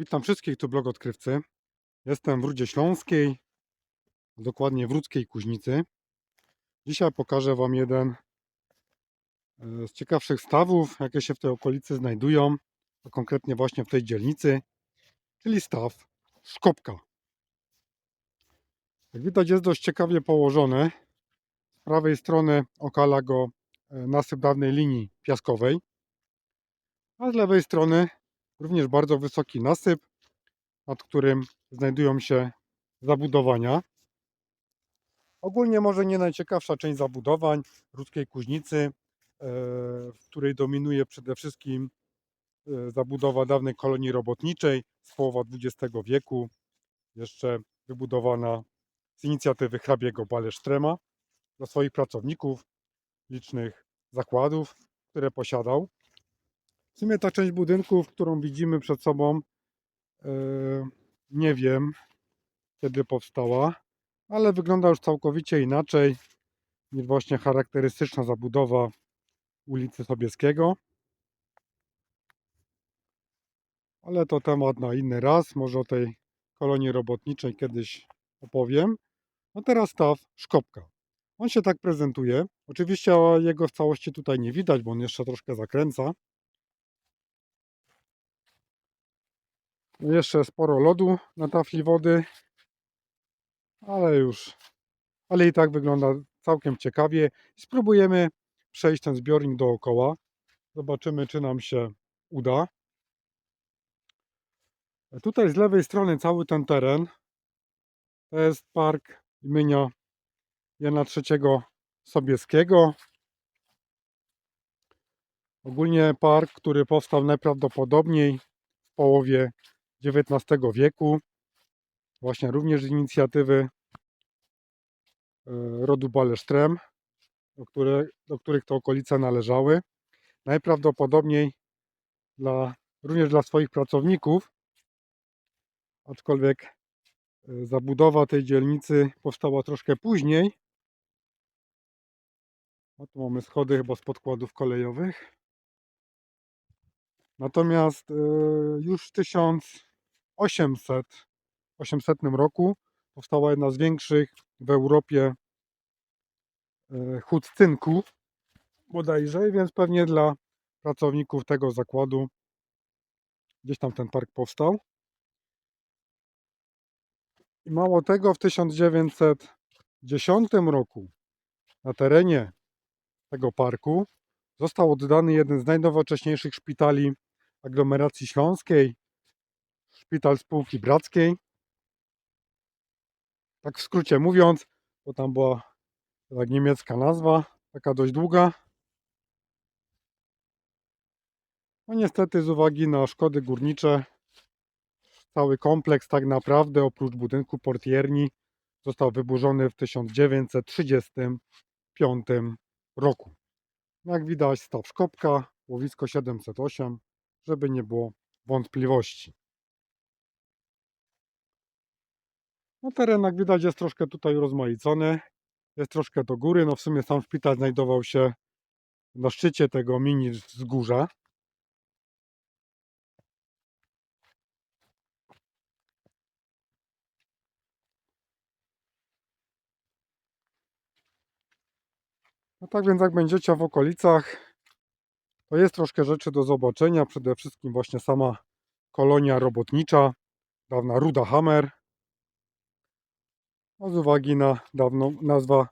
Witam wszystkich, tu blog odkrywcy. Jestem w Rudzie Śląskiej, dokładnie w Rudzkiej Kuźnicy. Dzisiaj pokażę Wam jeden e, z ciekawszych stawów, jakie się w tej okolicy znajdują, a konkretnie właśnie w tej dzielnicy, czyli staw Szkopka. Jak widać jest dość ciekawie położony. Z prawej strony okala go e, nasyp dawnej linii piaskowej, a z lewej strony również bardzo wysoki nasyp, nad którym znajdują się zabudowania. Ogólnie może nie najciekawsza część zabudowań Rudzkiej Kuźnicy, e, w której dominuje przede wszystkim e, zabudowa dawnej kolonii robotniczej z połowa XX wieku, jeszcze wybudowana z inicjatywy hrabiego Balesztrema dla swoich pracowników, licznych zakładów, które posiadał. W sumie ta część budynków, którą widzimy przed sobą, e, nie wiem kiedy powstała, ale wygląda już całkowicie inaczej niż właśnie charakterystyczna zabudowa ulicy Sobieskiego. Ale to temat na inny raz. Może o tej kolonii robotniczej kiedyś opowiem. No teraz staw Szkopka. On się tak prezentuje. Oczywiście jego w całości tutaj nie widać, bo on jeszcze troszkę zakręca. Jeszcze sporo lodu na tafli wody, ale już, ale i tak wygląda całkiem ciekawie. Spróbujemy przejść ten zbiornik dookoła. Zobaczymy, czy nam się uda. Tutaj z lewej strony cały ten teren to jest park imienia Jana III Sobieskiego. Ogólnie park, który powstał najprawdopodobniej w połowie XIX wieku. Właśnie również z inicjatywy e, rodu Balesztrem, do, które, do których to okolice należały. Najprawdopodobniej dla, również dla swoich pracowników, aczkolwiek e, zabudowa tej dzielnicy powstała troszkę później. O, tu mamy schody chyba z podkładów kolejowych. Natomiast e, już w 1800, 800 roku powstała jedna z większych w Europie e, hut cynku bodajże, więc pewnie dla pracowników tego zakładu gdzieś tam ten park powstał. I mało tego, w 1910 roku na terenie tego parku został oddany jeden z najnowocześniejszych szpitali aglomeracji śląskiej, szpital spółki brackiej. Tak w skrócie mówiąc, bo tam była tak niemiecka nazwa, taka dość długa. No niestety z uwagi na szkody górnicze cały kompleks tak naprawdę oprócz budynku portierni został wyburzony w 1935 roku. Jak widać staw Szkopka, łowisko 708, żeby nie było wątpliwości. No teren jak widać jest troszkę tutaj urozmaicony, jest troszkę do góry, no w sumie sam szpital znajdował się na szczycie tego mini wzgórza. No tak więc jak będziecie w okolicach, to jest troszkę rzeczy do zobaczenia. Przede wszystkim właśnie sama kolonia robotnicza, dawna Ruda Hammer. No z uwagi na dawną nazwa,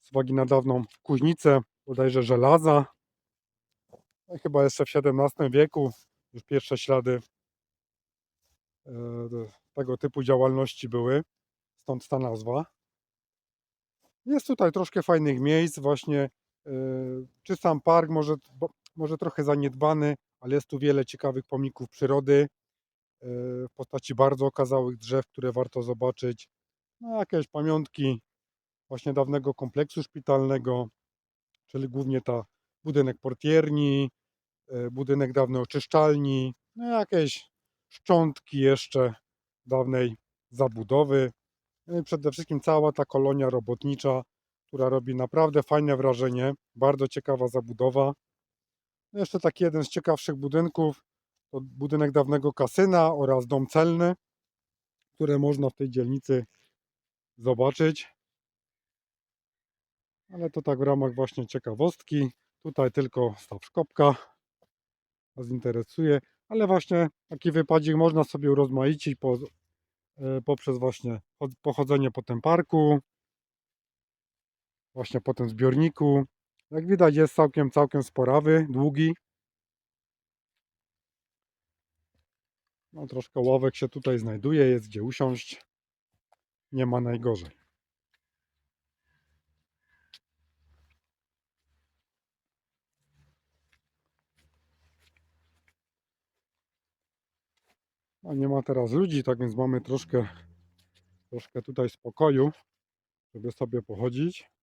z uwagi na dawną kuźnicę, bodajże żelaza. No chyba jeszcze w XVII wieku już pierwsze ślady e, tego typu działalności były. Stąd ta nazwa. Jest tutaj troszkę fajnych miejsc, właśnie e, czy sam park, może, może trochę zaniedbany, ale jest tu wiele ciekawych pomników przyrody e, w postaci bardzo okazałych drzew, które warto zobaczyć. No, jakieś pamiątki właśnie dawnego kompleksu szpitalnego, czyli głównie ta budynek portierni, e, budynek dawnej oczyszczalni, no jakieś szczątki jeszcze dawnej zabudowy. No i przede wszystkim cała ta kolonia robotnicza, która robi naprawdę fajne wrażenie. Bardzo ciekawa zabudowa. No jeszcze taki jeden z ciekawszych budynków To budynek dawnego kasyna oraz dom celny, które można w tej dzielnicy zobaczyć. Ale to tak w ramach właśnie ciekawostki. Tutaj tylko staw szkopka Was interesuje, ale właśnie taki wypadzik można sobie urozmaicić po, e, poprzez właśnie chod- pochodzenie po tym parku, właśnie po tym zbiorniku. Jak widać jest całkiem, całkiem sporawy, długi. No troszkę ławek się tutaj znajduje, jest gdzie usiąść. Nie ma najgorzej. A nie ma teraz ludzi, tak więc mamy troszkę, troszkę tutaj spokoju, żeby sobie pochodzić.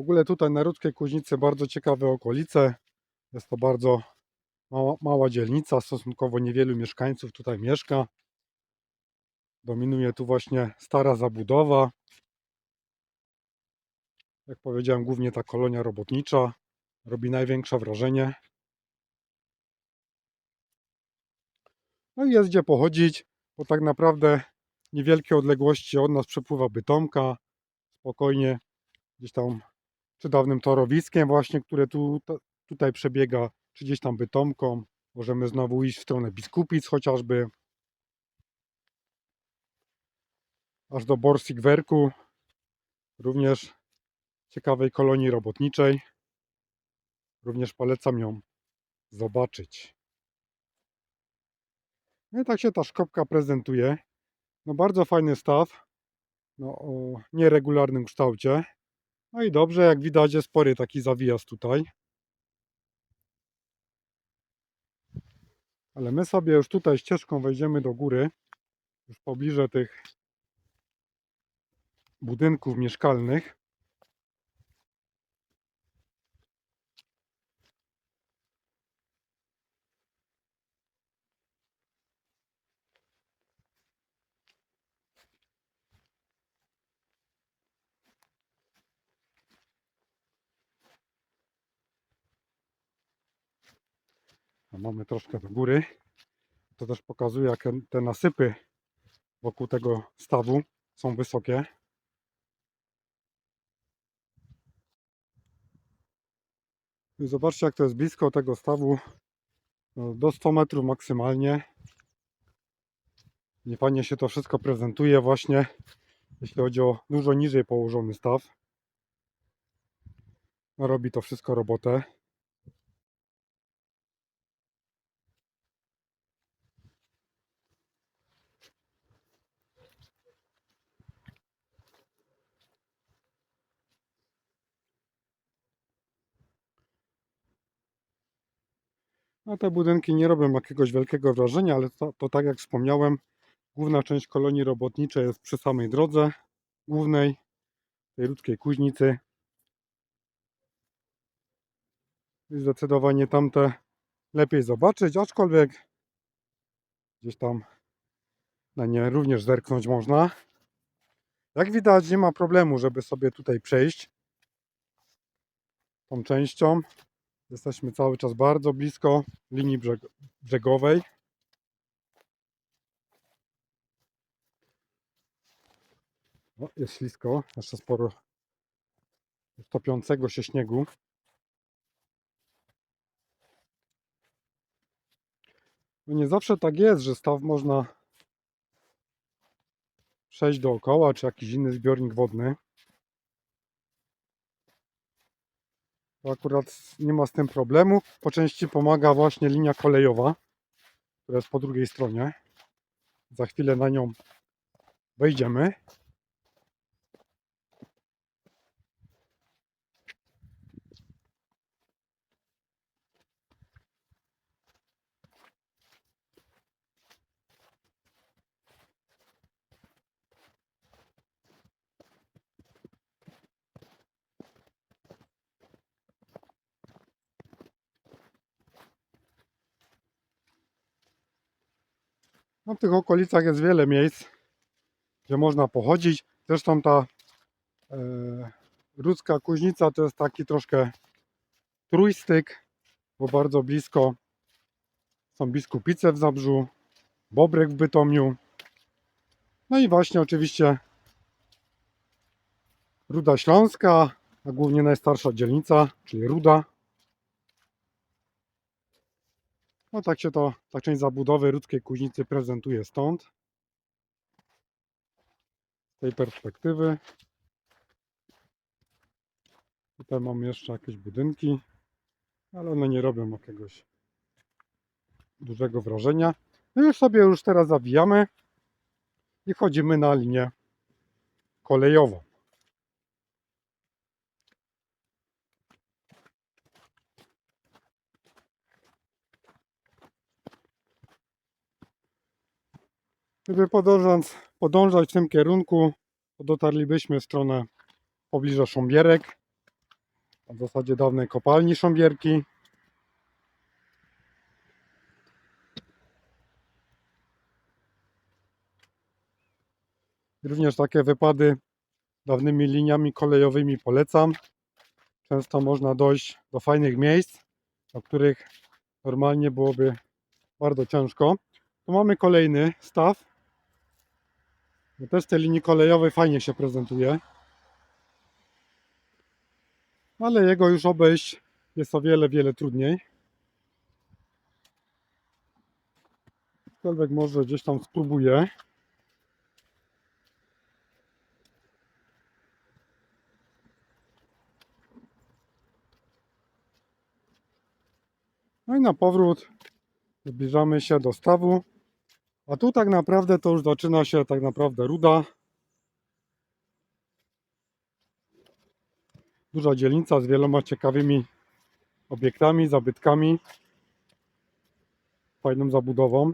W ogóle tutaj na Rudzkiej Kuźnicy bardzo ciekawe okolice. Jest to bardzo mała, mała dzielnica, stosunkowo niewielu mieszkańców tutaj mieszka. Dominuje tu właśnie stara zabudowa. Jak powiedziałem, głównie ta kolonia robotnicza robi największe wrażenie. No i jest gdzie pochodzić, bo tak naprawdę niewielkie odległości od nas przepływa Bytomka. Spokojnie gdzieś tam dawnym torowiskiem właśnie, które tu, to, tutaj przebiega, czy gdzieś tam Bytomką. Możemy znowu iść w stronę Biskupic chociażby. Aż do Borsig-Werku. Również ciekawej kolonii robotniczej. Również polecam ją zobaczyć. No i tak się ta szkopka prezentuje. No bardzo fajny staw. No o nieregularnym kształcie. No i dobrze, jak widać jest spory taki zawijas tutaj. Ale my sobie już tutaj ścieżką wejdziemy do góry. Już pobliże tych budynków mieszkalnych. A mamy troszkę do góry. To też pokazuje, jak te nasypy wokół tego stawu są wysokie. I zobaczcie, jak to jest blisko tego stawu. No, do 100 metrów maksymalnie. I fajnie się to wszystko prezentuje właśnie, jeśli chodzi o dużo niżej położony staw. Robi to wszystko robotę. No te budynki nie robią jakiegoś wielkiego wrażenia, ale to, to tak jak wspomniałem, główna część kolonii robotniczej jest przy samej drodze głównej, tej ludzkiej kuźnicy. I zdecydowanie tamte lepiej zobaczyć, aczkolwiek gdzieś tam na nie również zerknąć można. Jak widać nie ma problemu, żeby sobie tutaj przejść tą częścią. Jesteśmy cały czas bardzo blisko linii brzeg brzegowej. O, jest ślisko, jeszcze sporo topiącego się śniegu. No nie zawsze tak jest, że staw można przejść dookoła, czy jakiś inny zbiornik wodny. Akurat nie ma z tym problemu. Po części pomaga właśnie linia kolejowa, która jest po drugiej stronie. Za chwilę na nią wejdziemy. No, w tych okolicach jest wiele miejsc, gdzie można pochodzić. Zresztą ta e, Rudzka Kuźnica to jest taki troszkę trójstyk, bo bardzo blisko są biskupice w Zabrzu, Bobrek w Bytomiu. No i właśnie oczywiście Ruda Śląska, a głównie najstarsza dzielnica, czyli Ruda. No tak się to, ta część zabudowy Rudzkiej Kuźnicy prezentuje stąd. Z tej perspektywy. Tutaj mamy jeszcze jakieś budynki, ale one nie robią jakiegoś dużego wrażenia. No już sobie już teraz zawijamy i wchodzimy na linię kolejową. Gdyby podążać, podążać w tym kierunku, dotarlibyśmy w stronę pobliża Sząbierek, a w zasadzie dawnej kopalni Sząbierki. Również takie wypady dawnymi liniami kolejowymi polecam. Często można dojść do fajnych miejsc, do których normalnie byłoby bardzo ciężko. Tu mamy kolejny staw. No też tej linii kolejowej fajnie się prezentuje. Ale jego już obejść jest o wiele, wiele trudniej. Aczkolwiek może gdzieś tam spróbuję. No i na powrót zbliżamy się do stawu. A tu tak naprawdę to już zaczyna się tak naprawdę ruda. Duża dzielnica z wieloma ciekawymi obiektami, zabytkami. Fajną zabudową.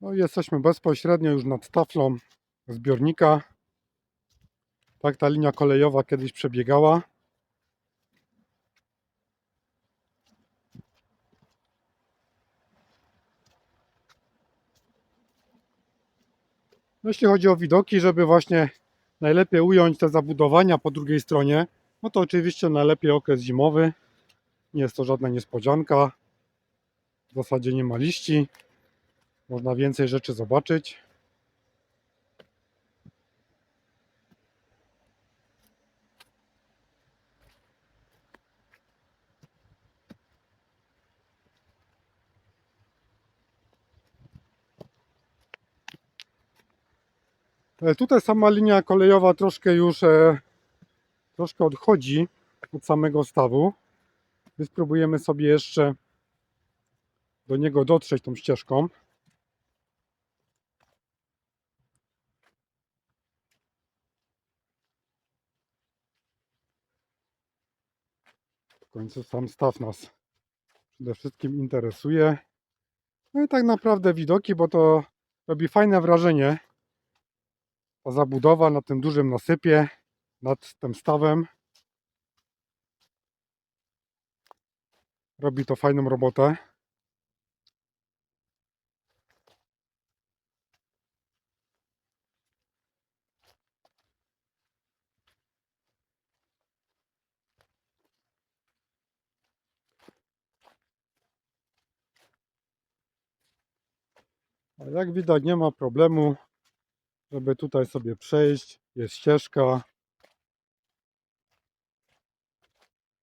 No jesteśmy bezpośrednio już nad taflą zbiornika. Tak ta linia kolejowa kiedyś przebiegała. No jeśli chodzi o widoki, żeby właśnie najlepiej ująć te zabudowania po drugiej stronie, no to oczywiście najlepiej okres zimowy. Nie jest to żadna niespodzianka. W zasadzie nie ma liści. Można więcej rzeczy zobaczyć. Tutaj sama linia kolejowa troszkę już e, troszkę odchodzi od samego stawu. My spróbujemy sobie jeszcze do niego dotrzeć tą ścieżką. W końcu sam staw nas przede wszystkim interesuje. No i tak naprawdę widoki, bo to robi fajne wrażenie zabudowa na tym dużym nasypie nad tym stawem robi to fajną robotę. Jak widać nie ma problemu żeby tutaj sobie przejść. Jest ścieżka.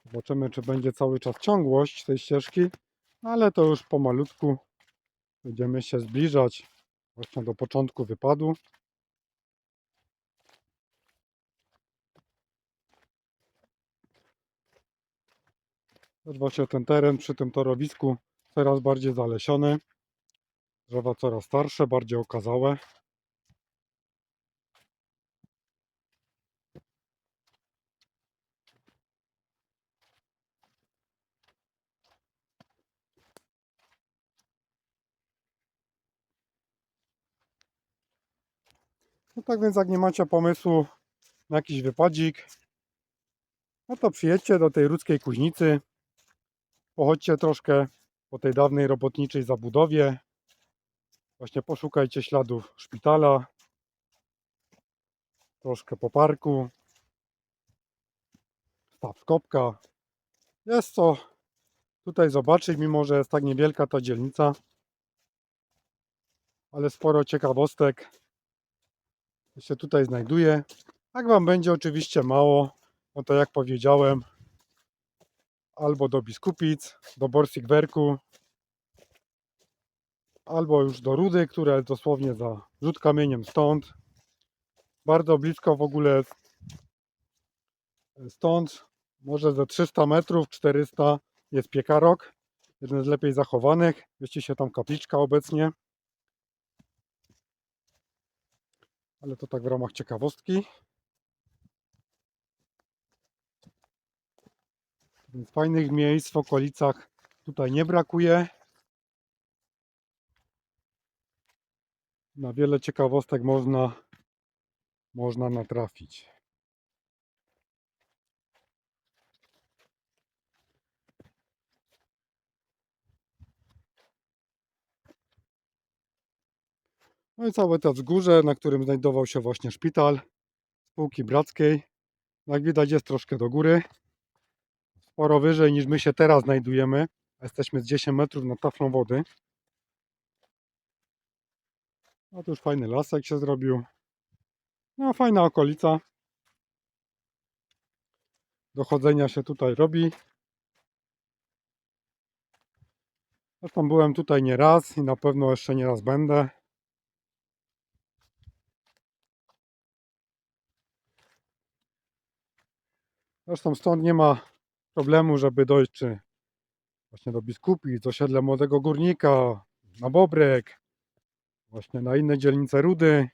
Zobaczymy, czy będzie cały czas ciągłość tej ścieżki, ale to już pomalutku będziemy się zbliżać właśnie do początku wypadu. Też właśnie ten teren przy tym torowisku coraz bardziej zalesiony. Drzewa coraz starsze, bardziej okazałe. No tak więc jak nie macie pomysłu na jakiś wypadzik, no to przyjedźcie do tej ludzkiej kuźnicy. Pochodźcie troszkę po tej dawnej robotniczej zabudowie. Właśnie poszukajcie śladów szpitala. Troszkę po parku. Stawskopka. Jest co tutaj zobaczyć, mimo że jest tak niewielka ta dzielnica. Ale sporo ciekawostek się tutaj znajduje. Jak Wam będzie oczywiście mało, no to jak powiedziałem, albo do Biskupic, do Borsig-Werku, albo już do Rudy, która jest dosłownie za rzut kamieniem stąd. Bardzo blisko w ogóle stąd, może ze 300 metrów, 400 jest Piekarok, jeden z lepiej zachowanych. Mieści się tam kapliczka obecnie. Ale to tak w ramach ciekawostki. Więc fajnych miejsc w okolicach tutaj nie brakuje. Na wiele ciekawostek można, można natrafić. No i całe to wzgórze, na którym znajdował się właśnie szpital spółki brackiej. Jak widać jest troszkę do góry. Sporo wyżej niż my się teraz znajdujemy. Jesteśmy z 10 metrów nad taflą wody. No tu już fajny lasek się zrobił. No fajna okolica. Dochodzenia się tutaj robi. Zresztą byłem tutaj nie raz i na pewno jeszcze nie raz będę. Zresztą stąd nie ma problemu, żeby dojść czy właśnie do Biskupic, do osiedla Młodego Górnika, na Bobrek, właśnie na inne dzielnice Rudy.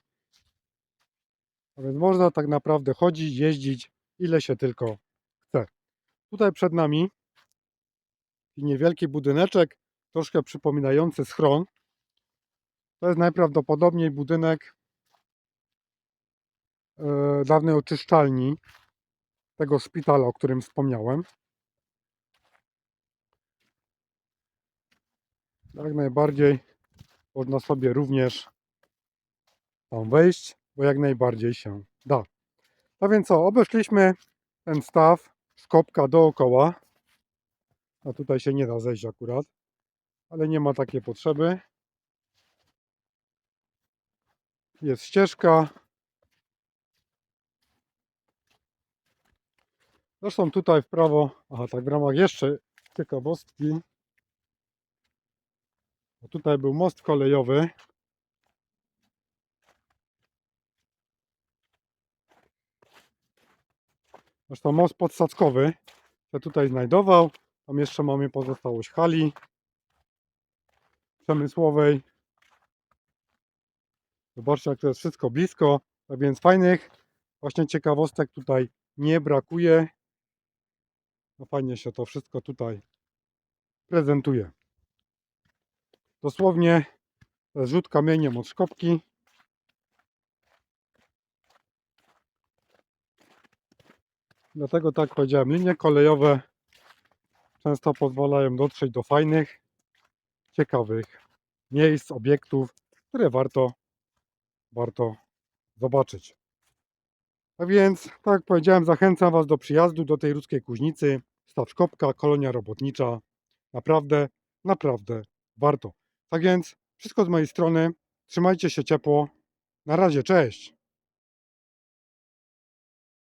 A więc można tak naprawdę chodzić, jeździć ile się tylko chce. Tutaj przed nami niewielki budyneczek, troszkę przypominający schron. To jest najprawdopodobniej budynek e, dawnej oczyszczalni tego szpitala, o którym wspomniałem. Jak najbardziej można sobie również tam wejść, bo jak najbardziej się da. No więc co, obeszliśmy ten staw z kopka dookoła. A tutaj się nie da zejść akurat, ale nie ma takiej potrzeby. Jest ścieżka. Zresztą tutaj w prawo, aha tak w ramach jeszcze ciekawostki, bo tutaj był most kolejowy. Zresztą most podsadzkowy się tutaj znajdował. Tam jeszcze mamy pozostałość hali przemysłowej. Zobaczcie, jak to jest wszystko blisko. A więc fajnych właśnie ciekawostek tutaj nie brakuje. No fajnie się to wszystko tutaj prezentuje. Dosłownie jest rzut kamieniem od szkopki. Dlatego tak powiedziałem, linie kolejowe często pozwalają dotrzeć do fajnych, ciekawych miejsc, obiektów, które warto, warto zobaczyć. A więc, tak jak powiedziałem, zachęcam Was do przyjazdu do tej ludzkiej kuźnicy. Stawskopka, kolonia robotnicza. Naprawdę, naprawdę warto. Tak więc, wszystko z mojej strony. Trzymajcie się ciepło. Na razie, cześć!